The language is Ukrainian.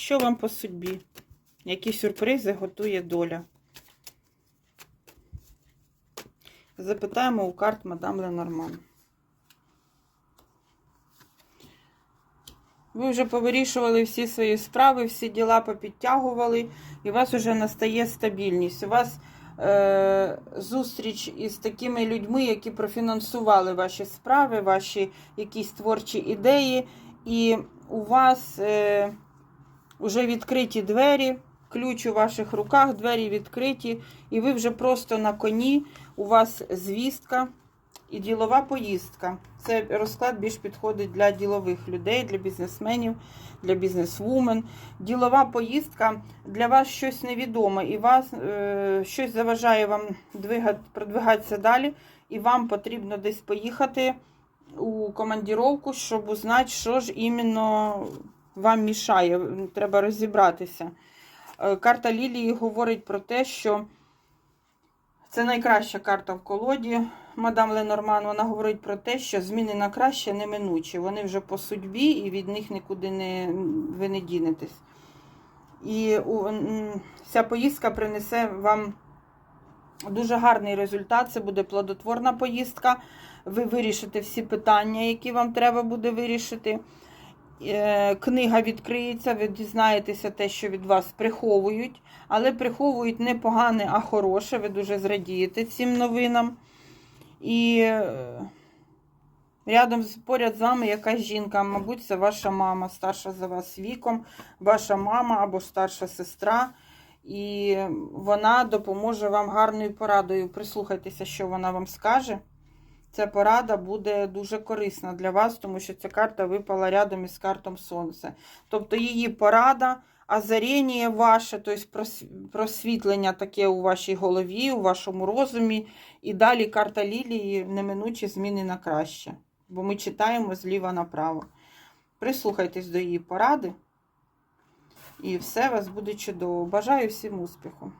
Що вам по судьбі? Які сюрпризи готує доля? Запитаємо у карт мадам Ленорман. Ви вже повирішували всі свої справи, всі діла попідтягували, і у вас вже настає стабільність. У вас е, зустріч із такими людьми, які профінансували ваші справи, ваші якісь творчі ідеї, і у вас е, вже відкриті двері, ключ у ваших руках, двері відкриті, і ви вже просто на коні, у вас звістка і ділова поїздка. Це розклад більш підходить для ділових людей, для бізнесменів, для бізнесвумен. Ділова поїздка для вас щось невідоме, і вас е, щось заважає вам двигати, продвигатися далі, і вам потрібно десь поїхати у командіровку, щоб узнати, що ж іменно вам мішає. Треба розібратися. Е, Карта Лілії говорить про те, що це найкраща карта в колоді. Мадам Ленорман, вона говорить про те, що зміни на краще неминучі. Вони вже по судьбі і від них нікуди не, ви не дінетесь. І ця поїздка принесе вам дуже гарний результат. Це буде плодотворна поїздка. Ви вирішите всі питання, які вам треба буде вирішити. Е, Книга відкриється, ви дізнаєтеся те, що від вас приховують, але приховують не погане, а хороше. Ви дуже зрадієте цим новинам. І е, рядом поряд з вами якась жінка, мабуть, це ваша мама, старша за вас віком, ваша мама або старша сестра. І вона допоможе вам гарною порадою. Прислухайтеся, що вона вам скаже. Ця порада буде дуже корисна для вас, тому що ця карта випала рядом із картом Сонце. Тобто її порада, озаріння ваше, тобто просвітлення таке у вашій голові, у вашому розумі. І далі карта Лілії неминучі зміни на краще. Бо ми читаємо зліва направо. Прислухайтесь до її поради, і все у вас буде чудово. Бажаю всім успіху!